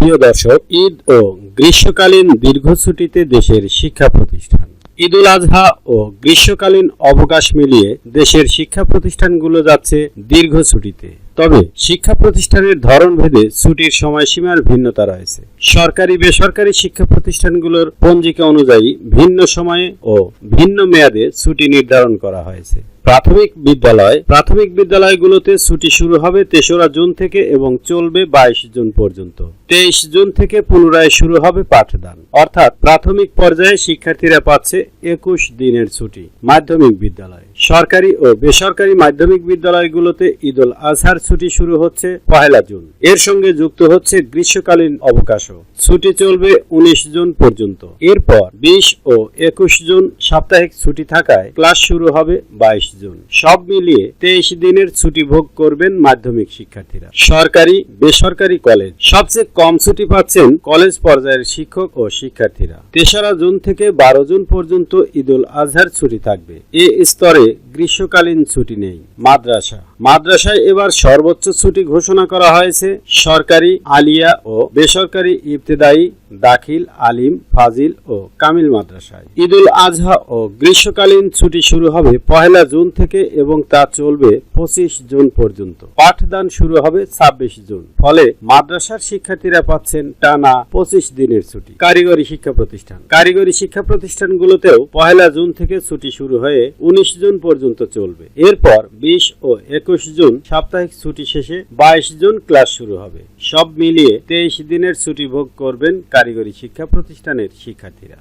প্রিয় দর্শক, ঈদ ও গ্রীষ্মকালীন দীর্ঘ ছুটিতে দেশের শিক্ষা প্রতিষ্ঠান। ঈদ উল আজহা ও গ্রীষ্মকালীন অবকাশ মিলিয়ে দেশের শিক্ষা প্রতিষ্ঠানগুলো যাচ্ছে দীর্ঘ ছুটিতে তবে শিক্ষা প্রতিষ্ঠানের ধরন ভেদে ছুটির সময়সীমার ভিন্নতা রয়েছে। সরকারি, বেসরকারি শিক্ষা প্রতিষ্ঠানগুলোর পঞ্জিকা অনুযায়ী ভিন্ন সময়ে ও ভিন্ন মেয়াদে ছুটি নির্ধারণ করা হয়েছে। প্রাথমিক বিদ্যালয়, প্রাথমিক বিদ্যালয়গুলোতে ছুটি শুরু হবে তেসরা জুন থেকে এবং চলবে বাইশ জুন পর্যন্ত। তেইশ জুন থেকে পুনরায় শুরু হবে পাঠদান। অর্থাৎ প্রাথমিক পর্যায়ে শিক্ষার্থীরা পাচ্ছে একুশ দিনের ছুটি। মাধ্যমিক বিদ্যালয়। সরকারি ও বেসরকারি মাধ্যমিক বিদ্যালয়গুলোতে ঈদুল আজহার ছুটি শুরু হচ্ছে পহেলা জুন। এর সঙ্গে যুক্ত হচ্ছে গ্রীষ্মকালীন অবকাশও। ছুটি চলবে উনিশ জুন পর্যন্ত। এরপর বিশ ও একুশ জুন সাপ্তাহিক ছুটি থাকায় ক্লাস শুরু হবে বাইশ জুন। সব মিলিয়ে তেইশ দিনের ছুটি ভোগ করবেন মাধ্যমিক শিক্ষার্থীরা। সরকারি, বেসরকারি কলেজ। সবচেয়ে কম ছুটি পাচ্ছেন কলেজ পর্যায়ের শিক্ষক ও শিক্ষার্থীরা। তেসরা জুন থেকে বারো জুন পর্যন্ত ঈদুল আজহার ছুটি থাকবে। এ স্তরে গ্রীষ্মকালীন ছুটি নেই। মাদ্রাসা। মাদ্রাসায় এবার সর্বোচ্চ ছুটি ঘোষণা করা হয়েছে। সরকারি আলিয়া ও বেসরকারি ইবতেদায়ী দাখিল, আলিম, ফাজিল ও কামিল মাদ্রাসায়। ঈদুল আজহা ও গ্রীষ্মকালীন ছুটি শুরু হবে পহেলা জুন থেকে এবং তা চলবে পঁচিশ জুন পর্যন্ত। পাঠদান শুরু হবে ছাব্বিশ জুন। ফলে মাদ্রাসার শিক্ষার্থীরা পাচ্ছেন টানা পঁচিশ দিনের ছুটি। কারিগরি শিক্ষা প্রতিষ্ঠান। কারিগরি শিক্ষা প্রতিষ্ঠানগুলোতেও পহেলা জুন থেকে ছুটি শুরু হয়ে উনিশ জুন পর্যন্ত চলবে। এরপর বিশ ও একুশ জুন সাপ্তাহিক ছুটি শেষে বাইশ জুন ক্লাস শুরু হবে। সব মিলিয়ে তেইশ দিনের ছুটি ভোগ করবেন কারিগরি শিক্ষা প্রতিষ্ঠানের শিক্ষার্থীরা।